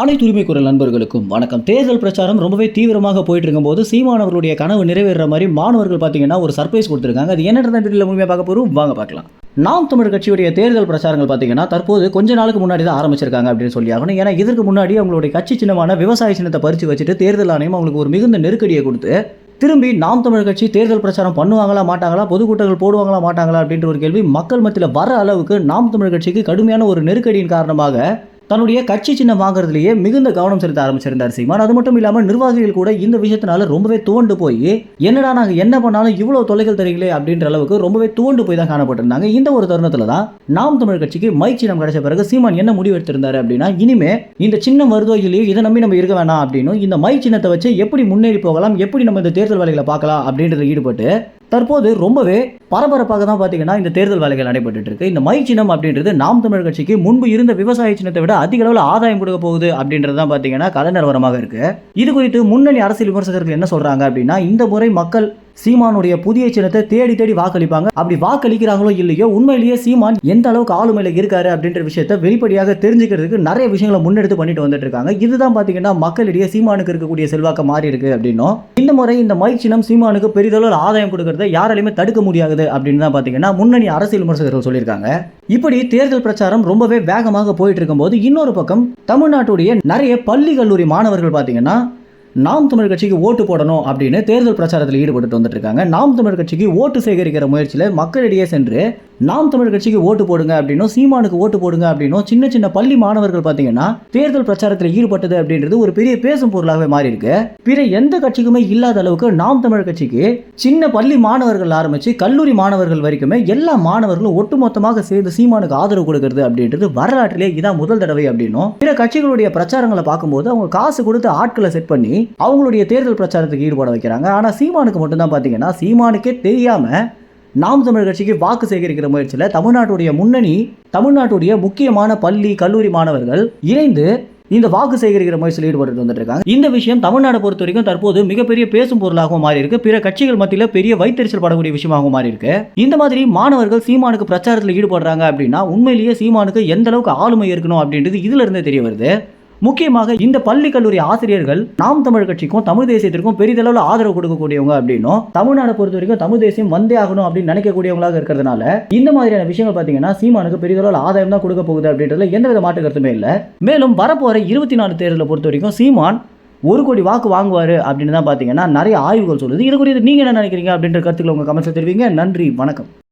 அனைத்து உரிமை குரல் நண்பர்களுக்கும் வணக்கம். தேர்தல் பிரச்சாரம் ரொம்பவே தீவிரமாக போயிட்டு இருக்கும்போது சீமானவர்களுடைய கனவு நிறைவேற மாதிரி மாணவர்கள் பார்த்தீங்கன்னா ஒரு சர்ப்ரைஸ் கொடுத்துருக்காங்க. அது என்னன்றத வீட்டில் முழுமையாக பார்க்க போகிறோம் வாங்க பார்க்கலாம். நாம் தமிழ் கட்சியுடைய தேர்தல் பிரச்சாரங்கள் பார்த்தீங்கன்னா தற்போது கொஞ்ச நாளுக்கு முன்னாடி தான் ஆரம்பிச்சிருக்காங்க அப்படின்னு சொல்லி ஆகணும். ஏன்னா இதற்கு முன்னாடி அவங்களுடைய கட்சி சின்னமான விவசாய சின்னத்தை பறித்து வச்சுட்டு தேர்தல் ஆணையம் அவங்களுக்கு ஒரு மிகுந்த நெருக்கடியை கொடுத்து திரும்பி நாம் தமிழ் கட்சி தேர்தல் பிரச்சாரம் பண்ணுவாங்களா மாட்டாங்களா பொதுக்கூட்டங்கள் போடுவாங்களா மாட்டாங்களா அப்படின்ற ஒரு கேள்வி மக்கள் மத்தியில் வர அளவுக்கு நாம் தமிழ் கட்சிக்கு கடுமையான ஒரு நெருக்கடியின் காரணமாக தன்னுடைய கட்சி சின்னம் வாங்குறதுலயே மிகுந்த கவனம் செலுத்த ஆரம்பிச்சிருந்தார் சீமான். அது மட்டும் இல்லாமல் நிர்வாகிகள் கூட இந்த விஷயத்தினால ரொம்பவே துவண்டு போய் என்னடா நாங்கள் என்ன பண்ணாலும் இவ்வளோ தொலைகள் தெரியலே அப்படின்ற அளவுக்கு ரொம்பவே துவண்டு போய் தான் காணப்பட்டிருந்தாங்க. இந்த ஒரு தருணத்தில் தான் நாம் தமிழ் கட்சிக்கு மைக் சின்னம் கிடைச்ச பிறகு சீமான் என்ன முடிவு எடுத்திருந்தாரு அப்படின்னா இனிமே இந்த சின்னம் வருதோ இல்லையோ இதை நம்பி நம்ம இருக்க வேணாம் அப்படின்னு இந்த மைக் சின்னத்தை வச்சு எப்படி முன்னேறி போகலாம் எப்படி நம்ம இந்த தேர்தல் வேலைகளை பார்க்கலாம் அப்படின்றத ஈடுபட்டு தற்போது ரொம்பவே பரபரப்பாக தான் பார்த்தீங்கன்னா இந்த தேர்தல் வேலைகள் நடைபெற்றுட்டு இருக்கு. இந்த மை சின்னம் அப்படின்றது நாம் தமிழ் கட்சிக்கு முன்பு இருந்த விவசாய சின்னத்தை விட அதிக அளவில் ஆதாயம் கொடுக்க போகுது அப்படின்றது தான் பார்த்தீங்கன்னா கலை நிலவரமாக இருக்கு. இது குறித்து முன்னணி அரசியல் விமர்சகர்கள் என்ன சொல்றாங்க அப்படின்னா இந்த முறை மக்கள் சீமானுடைய புதிய சின்னத்தை தேடி தேடி வாக்களிப்பாங்க. அப்படி வாக்களிக்கிறாங்களோ இல்லையோ உண்மையிலேயே சீமான் எந்த அளவுக்கு ஆளுமையில இருக்காரு அப்படின்ற விஷயத்த வெளிப்படையாக தெரிஞ்சுக்கிறதுக்கு நிறைய விஷயங்களை முன்னெடுத்து பண்ணிட்டு வந்துட்டு இருக்காங்க. இதுதான் பாத்தீங்கன்னா மக்களிடையே சீமானுக்கு இருக்கக்கூடிய செல்வாக்க மாறி இருக்கு அப்படின்னும். இந்த முறை இந்த மைக் சின்னம் சீமானுக்கு பெரிதளவு ஆதாயம் கொடுக்கறத யாராலையுமே தடுக்க முடியாது அப்படின்னு தான் பாத்தீங்கன்னா முன்னணி அரசியல் விமர்சகர்கள் சொல்லியிருக்காங்க. இப்படி தேர்தல் பிரச்சாரம் ரொம்பவே வேகமாக போயிட்டு இருக்கும்போது இன்னொரு பக்கம் தமிழ்நாட்டுடைய நிறைய பள்ளி கல்லூரி மாணவர்கள் பாத்தீங்கன்னா நாம் தமிழ் கட்சிக்கு ஓட்டு போடணும் அப்படின்னு தேர்தல் பிரச்சாரத்தில் ஈடுபட்டு வந்துட்டு இருக்காங்க. நாம் தமிழ் கட்சிக்கு ஓட்டு சேகரிக்கிற முயற்சியில் மக்களிடையே சென்று நாம் தமிழ் கட்சிக்கு ஓட்டு போடுங்க அப்படின்னும் சீமானுக்கு ஓட்டு போடுங்க அப்படின்னும் சின்ன சின்ன பள்ளி மாணவர்கள் பார்த்தீங்கன்னா தேர்தல் பிரச்சாரத்தில் ஈடுபட்டது அப்படின்றது ஒரு பெரிய பேசும் பொருளாகவே மாறி இருக்கு பிற எந்த கட்சிக்குமே இல்லாத அளவுக்கு நாம் தமிழ் கட்சிக்கு சின்ன பள்ளி மாணவர்கள் ஆரம்பிச்சு கல்லூரி மாணவர்கள் வரைக்குமே எல்லா மாணவர்களும் ஒட்டுமொத்தமாக சேர்ந்து சீமானுக்கு ஆதரவு கொடுக்கறது அப்படின்றது வரலாற்றிலே இதான் முதல் தடவை அப்படின்னும் பிற கட்சிகளுடைய பிரச்சாரங்களை பார்க்கும்போது அவங்க காசு கொடுத்து ஆட்களை செட் பண்ணி அவங்களுடைய தேர்தல் பிரச்சாரத்துக்கு ஈடுபட வைக்கிறாங்க. ஆனால் சீமானுக்கு மட்டும்தான் பார்த்தீங்கன்னா சீமானுக்கே தெரியாம நாம் தமிழ் கட்சிக்கு வாக்கு சேகரிக்கிற முயற்சியில் தமிழ்நாட்டுடைய முன்னணி தமிழ்நாட்டுடைய முக்கியமான பள்ளி கல்லூரி மாணவர்கள் இணைந்து இந்த வாக்கு சேகரிக்கிற முயற்சியில் ஈடுபட்டு வந்துட்டு இந்த விஷயம் தமிழ்நாடு பொறுத்த வரைக்கும் தற்போது மிகப்பெரிய பேசும் பொருளாகவும் மாறி இருக்கு பிற கட்சிகள் மத்தியில் பெரிய வைத்தறிச்சல் படக்கூடிய விஷயமாகவும் மாறி இருக்கு இந்த மாதிரி மாணவர்கள் சீமானுக்கு பிரச்சாரத்தில் ஈடுபடுறாங்க அப்படின்னா உண்மையிலேயே சீமானுக்கு எந்த அளவுக்கு ஆளுமை இருக்கணும் அப்படின்றது இதுல இருந்தே தெரிய வருது. முக்கியமாக இந்த பள்ளி கல்லூரி ஆசிரியர்கள் நாம் தமிழ் கட்சிக்கும் தமிழ் தேசியத்திற்கும் பெரிதளவில் ஆதரவு கொடுக்கக்கூடியவங்க அப்படின்னும் தமிழ்நாடு பொறுத்த வரைக்கும் தமிழ் தேசியம் வந்தே ஆகணும் அப்படின்னு நினைக்கக்கூடியவங்களாக இருக்கிறதுனால இந்த மாதிரியான விஷயங்கள் பார்த்தீங்கன்னா சீமானுக்கு பெரிதளவில் ஆதாயம் தான் கொடுக்க போகுது அப்படின்றதுல எந்த வித மாற்று கருத்துமே இல்லை. மேலும் வரப்போற இருபத்தி நாலு தேர்தலை பொறுத்த வரைக்கும் சீமான் ஒரு கோடி வாக்கு வாங்குவார் அப்படின்னு தான் பார்த்தீங்கன்னா நிறைய ஆய்வுகள் சொல்லுது. இது குறித்து நீங்கள் என்ன நினைக்கிறீங்க அப்படின்ற கருத்துக்களை உங்கள் கமெண்ட்ஸில் தெரிவிங்க. நன்றி வணக்கம்.